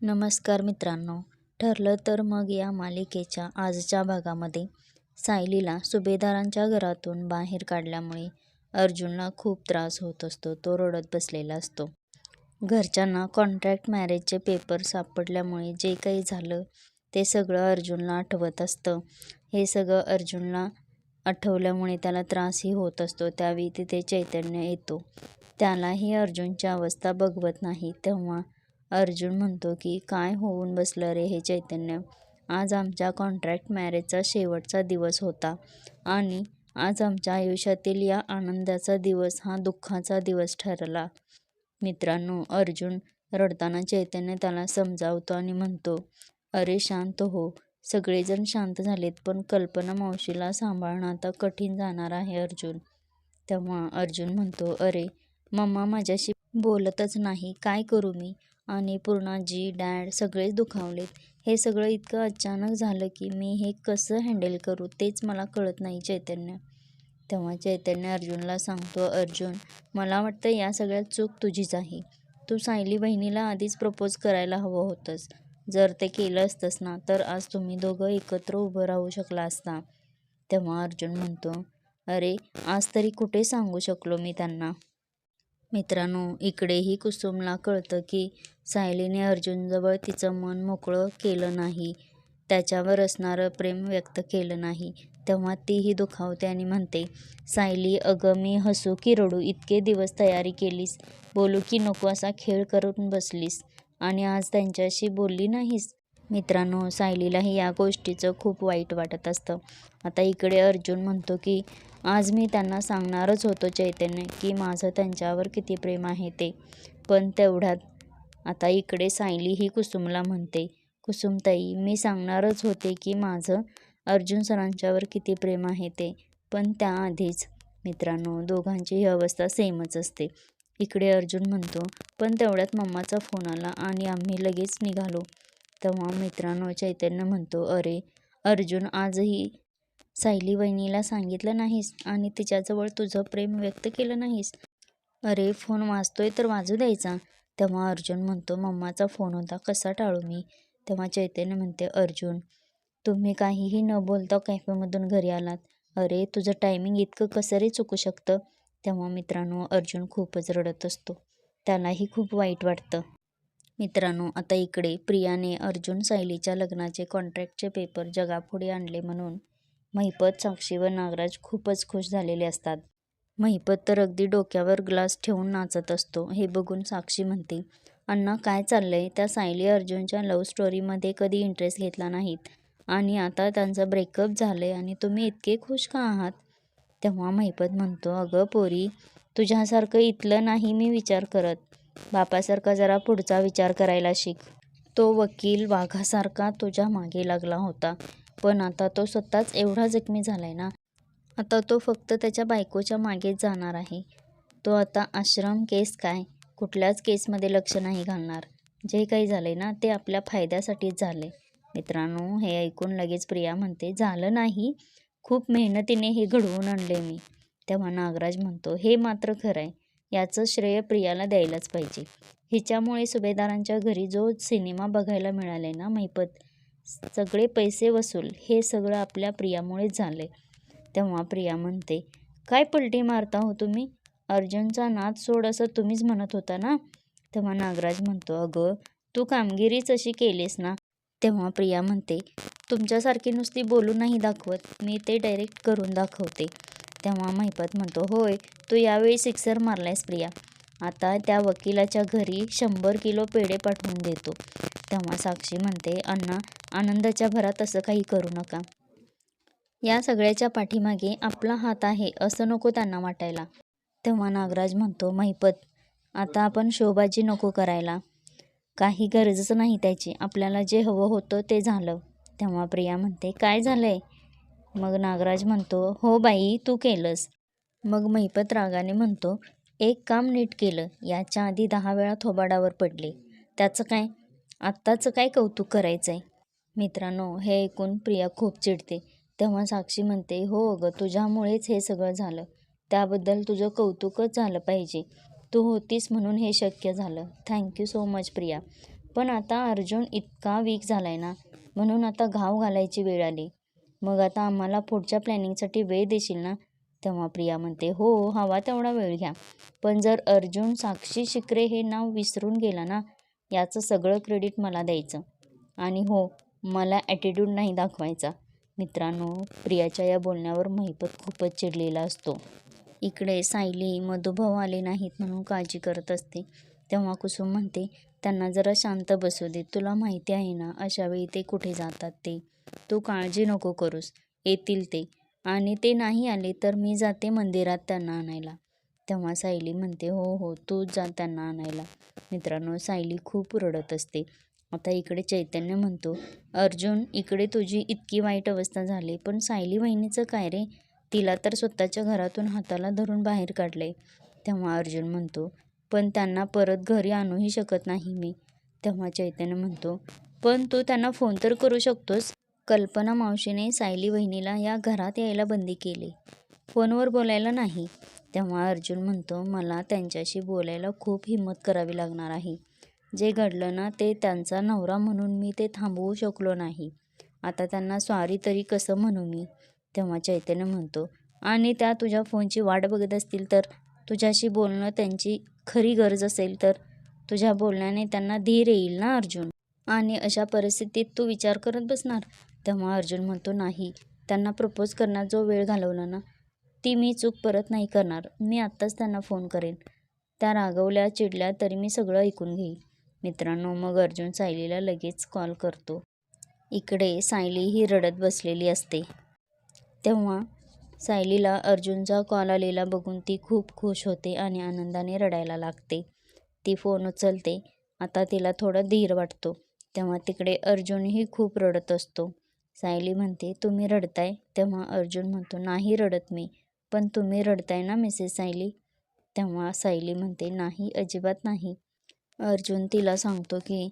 नमस्कार मित्रांनो. ठरलं तर मग या मालिकेच्या आजच्या भागामध्ये सायलीला सुभेदारांच्या घरातून बाहेर काढल्यामुळे अर्जुनला खूप त्रास होत असतो. तो रडत बसलेला असतो. घरच्यांना कॉन्ट्रॅक्ट मॅरेजचे पेपर सापडल्यामुळे जे काही झालं ते सगळं अर्जुनला आठवत असतं. हे सगळं अर्जुनला आठवल्यामुळे त्याला त्रासही होत असतो. त्यावेळी तिथे चैतन्य येतो. त्यालाही अर्जुनची अवस्था बघवत नाही. तेव्हा अर्जुन म्हणतो की काय होऊन बसलं रे हे चैतन्य? आज आमच्या कॉन्ट्रॅक्ट मॅरेजचा शेवटचा दिवस होता आणि आज आमच्या आयुष्यातील या आनंदाचा दिवस हा दुःखाचा दिवस ठरला. मित्रांनो अर्जुन रडताना चैतन्य त्याला समजावतो आणि म्हणतो अरे शांत हो सगळेजण शांत झालेत पण कल्पना मावशीला सांभाळणं आता कठीण जाणार आहे अर्जुन. तेव्हा अर्जुन म्हणतो अरे मम्मा माझ्याशी बोलतच नाही काय करू मी? आणि पूर्णाजी डॅड सगळेच दुखावलेत हे सगळं इतकं अचानक झालं की मी हे कसं हँडल करू तेच मला कळत नाही चैतन्य. तेव्हा चैतन्य अर्जुनला सांगतो अर्जुन मला वाटतं या सगळ्यात चूक तुझीच आहे. तू सायली बहिणीला आधीच प्रपोज करायला हवं होतंस. जर ते केलं असतंस ना तर आज तुम्ही दोघं एकत्र उभं राहू शकला असता. तेव्हा अर्जुन म्हणतो अरे आज तरी कुठे सांगू शकलो मी त्यांना? मित्रांनो इकडेही कुसुमला कळतं की सायलीने अर्जुनजवळ तिचं मन मोकळं केलं नाही. त्याच्यावर असणारं प्रेम व्यक्त केलं नाही. तेव्हा तीही दुखावते आणि म्हणते सायली अगं मी हसू की रडू इतके दिवस तयारी केलीस. बोलू की नको असा खेळ करून बसलीस. आणि आज त्यांच्याशी बोलली नाहीस? मित्रांनो सायलीलाही या गोष्टीचं खूप वाईट वाटत असतं. आता इकडे अर्जुन म्हणतो की आज मी त्यांना सांगणारच होतो चैतन्य की माझं त्यांच्यावर किती प्रेम आहे ते. पण तेवढ्यात आता इकडे सायली ही कुसुमला म्हणते कुसुमताई मी सांगणारच होते की माझं अर्जुन सरांच्यावर किती प्रेम आहे ते. पण त्याआधीच मित्रांनो दोघांची ही अवस्था सेमच असते. इकडे अर्जुन म्हणतो पण तेवढ्यात मम्माचा फोन आला आणि आम्ही लगेच निघालो. तेव्हा मित्रांनो चैतन्य म्हणतो अरे अर्जुन आजही सायली वहिनीला सांगितलं नाहीस आणि तिच्याजवळ तुझं प्रेम व्यक्त केलं नाहीस. अरे फोन वाजतोय तर वाजू द्यायचा. तेव्हा अर्जुन म्हणतो मम्माचा फोन होता कसा टाळू मी? तेव्हा चैतन्य म्हणते अर्जुन तुम्ही काहीही न बोलता कॅफेमधून घरी आलात. अरे तुझं टायमिंग इतकं कसं रे चुकू शकतं? तेव्हा मित्रांनो अर्जुन खूपच रडत असतो. त्यालाही खूप वाईट वाटतं. मित्रांनो आता इकडे प्रियाने अर्जुन सायलीच्या लग्नाचे कॉन्ट्रॅक्टचे पेपर जगापुढे आणले म्हणून महिपत साक्षी व नागराज खूपच खुश झालेले असतात. महिपत तर अगदी डोक्यावर ग्लास ठेवून नाचत असतो. हे बघून साक्षी म्हणते अण्णा काय चाललंय? त्या सायली अर्जुनच्या लव्ह स्टोरीमध्ये कधी इंटरेस्ट घेतला नाहीत. आणि आता त्यांचं ब्रेकअप झालंय आणि तुम्ही इतके खुश का आहात? तेव्हा महिपत म्हणतो अगं पोरी तुझ्यासारखं इथलं नाही मी विचार करत. बापासारखा जरा पुढचा विचार करायला शिक. तो वकील वाघासारखा तुझ्या मागे लागला होता. पण आता तो स्वतःच एवढा जखमी झालाय ना? आता तो फक्त त्याच्या बायकोच्या मागेच जाणार आहे. तो आता आश्रम केस काय? कुठल्याच केसमध्ये लक्ष नाही घालणार. जे काही झालंय ना ते आपल्या फायद्यासाठीच झाले मित्रांनो हे ऐकून लगेच प्रिया म्हणते झालं नाही. खूप मेहनतीने हे घडवून आणले मी. तेव्हा नागराज म्हणतो हे मात्र खरं आहे याचं श्रेय प्रियाला द्यायलाच पाहिजे. हिच्यामुळे सुभेदारांच्या घरी जो सिनेमा बघायला मिळाले ना महिपत सगळे पैसे वसूल हे सगळं आपल्या प्रियामुळेच झाले तेव्हा प्रिया म्हणते काय पलटी मारता हो तुम्ही? अर्जुनचा नाद सोड असं तुम्हीच म्हणत होता ना? तेव्हा नागराज म्हणतो अगं तू कामगिरीच अशी केलीस ना? तेव्हा प्रिया म्हणते तुमच्यासारखी नुसती बोलून नाही दाखवत मी ते डायरेक्ट करून दाखवते. तेव्हा महिपत म्हणतो होय तू यावेळी सिक्सर मारलायस प्रिया. आता त्या वकिलाच्या घरी शंभर किलो पेढे पाठवून देतो. तेव्हा साक्षी म्हणते अण्णा आनंदाच्या भरात असं काही करू नका. या सगळ्याच्या पाठीमागे आपला हात आहे असं नको त्यांना वाटायला. तेव्हा नागराज म्हणतो महिपत आता आपण शोबाजी नको करायला. काही गरजच नाही त्याची. आपल्याला जे हवं होतं ते झालं. तेव्हा प्रिया म्हणते काय झालं आहे मग नागराज म्हणतो हो बाई तू केलंस. मग महिपत रागाने म्हणतो एक काम नीट केलं. याच्या आधी दहा वेळा थोबाडावर पडले. त्याचं काय? आत्ताचं काय कौतुक करायचं आहे मित्रांनो हे ऐकून प्रिया खूप चिडते. तेव्हा साक्षी म्हणते हो अगं तुझ्यामुळेच हे सगळं झालं. त्याबद्दल तुझं कौतुकच झालं पाहिजे. तू होतीस म्हणून हे शक्य झालं. Thank you so much Priya. पण आता अर्जुन इतका वीक झाला आहे ना म्हणून आता घाव घालायची वेळ आली. मग आता आम्हाला पुढच्या प्लॅनिंगसाठी वेळ देशील ना? तेव्हा प्रिया म्हणते हो हवा तेवढा वेळ घ्या. पण जर अर्जुन साक्षी शिकरे हे नाव विसरून गेला ना याचं सगळं क्रेडिट मला द्यायचं. आणि हो मला ॲटिट्यूड नाही दाखवायचा. मित्रांनो प्रियाच्या या बोलण्यावर महिपत खूपच चिडलेला असतो. इकडे सायली मधुभाव आले नाहीत म्हणून काळजी करत असते. तेव्हा कुसुम म्हणते त्यांना जरा शांत बसू दे. तुला माहिती आहे ना अशावेळी ते कुठे जातात ते? तू काळजी नको करूस. येतील ते. आणि ते नाही आले तर मी जाते मंदिरात त्यांना आणायला. तेव्हा सायली म्हणते हो हो तूच जा त्यांना आणायला. मित्रांनो सायली खूप रडत असते. आता इकडे चैतन्य म्हणतो अर्जुन इकडे तुझी इतकी वाईट अवस्था झाली पण सायली वहिनीचं काय रे? तिला तर स्वतःच्या घरातून हाताला धरून बाहेर काढलंय. तेव्हा अर्जुन म्हणतो पण त्यांना परत घरी आणूही शकत नाही मी. तेव्हा चैतन्य म्हणतो पण तू त्यांना फोन तर करू शकतोस. कल्पना मावशीने सायली वहिनीला या घरात यायला बंदी केली. फोनवर बोलायला नाही. तेव्हा अर्जुन म्हणतो मला त्यांच्याशी बोलायला खूप हिंमत करावी लागणार आहे. जे घडलं ना ते त्यांचा नवरा म्हणून मी ते थांबवू शकलो नाही. आता त्यांना स्वारी तरी कसं म्हणू मी? तेव्हा चैतन्य म्हणतो आणि त्या तुझ्या फोनची वाट बघत असतील तर तुझ्याशी बोलणं त्यांची खरी गरज असेल तर तुझ्या बोलण्याने त्यांना धीर येईल ना अर्जुन? आणि अशा परिस्थितीत तू विचार करत बसणार? तेव्हा अर्जुन म्हणतो नाही त्यांना प्रपोज करण्यात जो वेळ घालवला ना ती मी चूक परत नाही करणार. मी आत्ताच त्यांना फोन करेन. त्या रागवल्या चिडल्या तरी मी सगळं ऐकून घेईन. मित्रांनो मग अर्जुन सायलीला लगेच कॉल करतो. इकडे सायली ही रडत बसलेली असते. तेव्हा सायलीला अर्जुनचा कॉल आलेला बघून ती खूप खुश होते आणि आनंदाने रडायला लागते. ती फोन उचलते. आता तिला थोडा धीर वाटतो. तेव्हा तिकडे अर्जुनही खूप रडत असतो. सायली म्हणते तुम्ही रडताय. तेव्हा अर्जुन म्हणतो नाही रडत मी पण तुम्ही रडताय ना मिसेस सायली? तेव्हा सायली म्हणते नाही अजिबात नाही. अर्जुन तिला सांगतो की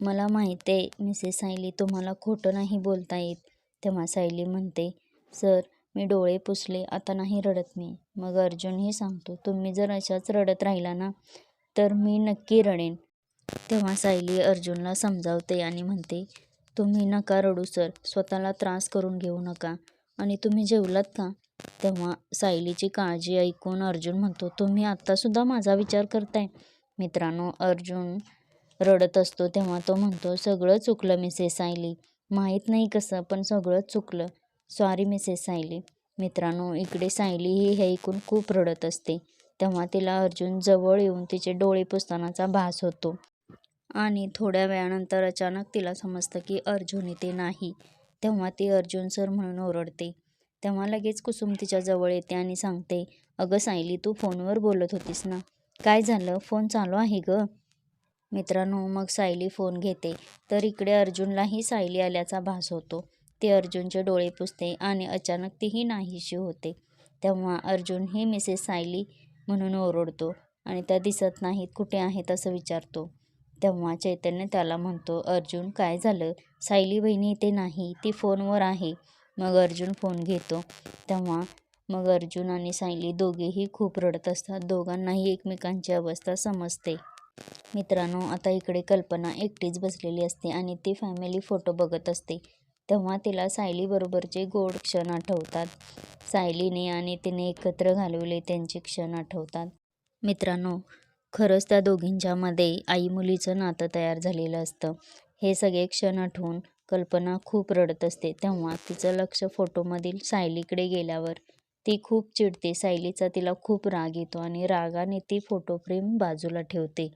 मला माहिती आहे मिसेस सायली तुम्हाला खोटं नाही बोलता येत. तेव्हा सायली म्हणते सर मी डोळे पुसले आता नाही रडत मी. मग अर्जुनही सांगतो तुम्ही जर अशाच रडत राहिला ना तर मी नक्की रडेन. तेव्हा सायली अर्जुनला समजावते आणि म्हणते तुम्ही नका रडू सर. स्वतःला त्रास करून घेऊ नका. आणि तुम्ही जेवलात का? तेव्हा सायलीची काळजी ऐकून अर्जुन म्हणतो तुम्ही आत्तासुद्धा माझा विचार करताय? मित्रांनो अर्जुन रडत असतो तेव्हा तो म्हणतो सगळं चुकलं मिसेस सायली. माहीत नाही कसं पण सगळं चुकलं. Sorry Mrs Sayali. मित्रांनो इकडे सायली ही हे ऐकून खूप रडत असते. तेव्हा तिला अर्जुन जवळ येऊन तिचे डोळे पुसतानाचा भास होतो. आणि थोड्या वेळानंतर अचानक तिला समजतं की अर्जुन इथे नाही. तेव्हा ती अर्जुन सर म्हणून ओरडते. तेव्हा लगेच कुसुम तिच्या जवळ येते आणि सांगते अगं सायली तू फोनवर बोलत होतीस ना? काय झालं? फोन चालू आहे ग. मित्रांनो मग सायली फोन घेते. तर इकडे अर्जुनलाही सायली आल्याचा भास होतो. ती अर्जुनचे डोळे पुसते आणि अचानक तीही नाहीशी होते. तेव्हा अर्जुन ही मिसेस सायली म्हणून ओरडतो आणि त्या दिसत नाहीत कुठे आहेत असं विचारतो. तेव्हा चैतन्य त्याला म्हणतो अर्जुन काय झालं? सायली बहिणी इथे नाही ती फोनवर आहे. मग अर्जुन फोन घेतो. तेव्हा मग अर्जुन आणि सायली दोघेही खूप रडत असतात. दोघांनाही एकमेकांची अवस्था समजते. मित्रांनो आता इकडे कल्पना एकटीच बसलेली असते आणि ती फॅमिली फोटो बघत असते. तेव्हा तिला सायलीबरोबरचे गोड क्षण आठवतात. सायलीने आणि तिने एकत्र घालवले त्यांचे क्षण आठवतात. मित्रांनो खरंच त्या दोघींच्यामध्ये आई मुलीचं नातं तयार झालेलं असतं. हे सगळे क्षण आठवून कल्पना खूप रडत असते. तेव्हा तिचं लक्ष फोटोमधील सायलीकडे गेल्यावर ती खूप चिडते. सायलीचा तिला खूप राग येतो आणि रागाने ती फोटो फ्रेम बाजूला ठेवते.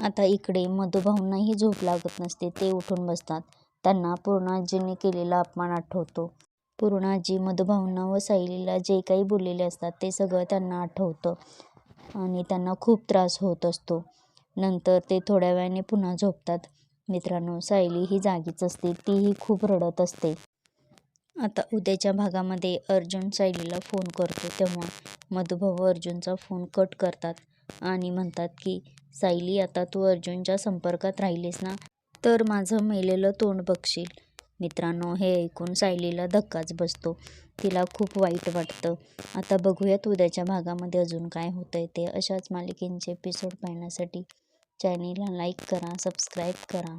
आता इकडे मधुभाऊंनाही झोप लागत नसते. ते उठून बसतात. त्यांना पूर्णाजीने केलेला अपमान आठवतो. पूर्णाजी मधुभाऊंना व सायलीला जे काही बोललेले असतात ते सगळं त्यांना आठवतं. आणि त्यांना खूप त्रास होत असतो. नंतर ते थोड्या वेळाने पुन्हा झोपतात. मित्रांनो सायली ही जागीच असते. तीही खूप रडत असते. आता उद्याच्या भागामध्ये अर्जुन सायलीला फोन करतो. तेव्हा मधुभाऊ अर्जुनचा फोन कट करतात आणि म्हणतात की सायली आता तू अर्जुनच्या संपर्कात राहिलीस ना तर माझं मेलेलं तोंड बघशील. मित्रांनो हे ऐकून सायलीला धक्काच बसतो. तिला खूप वाईट वाटतं. आता बघूयात उद्याच्या भागामध्ये अजून काय होतं आहे ते. अशाच मालिकेंचे एपिसोड पाहण्यासाठी चॅनेलला लाईक करा सबस्क्राईब करा.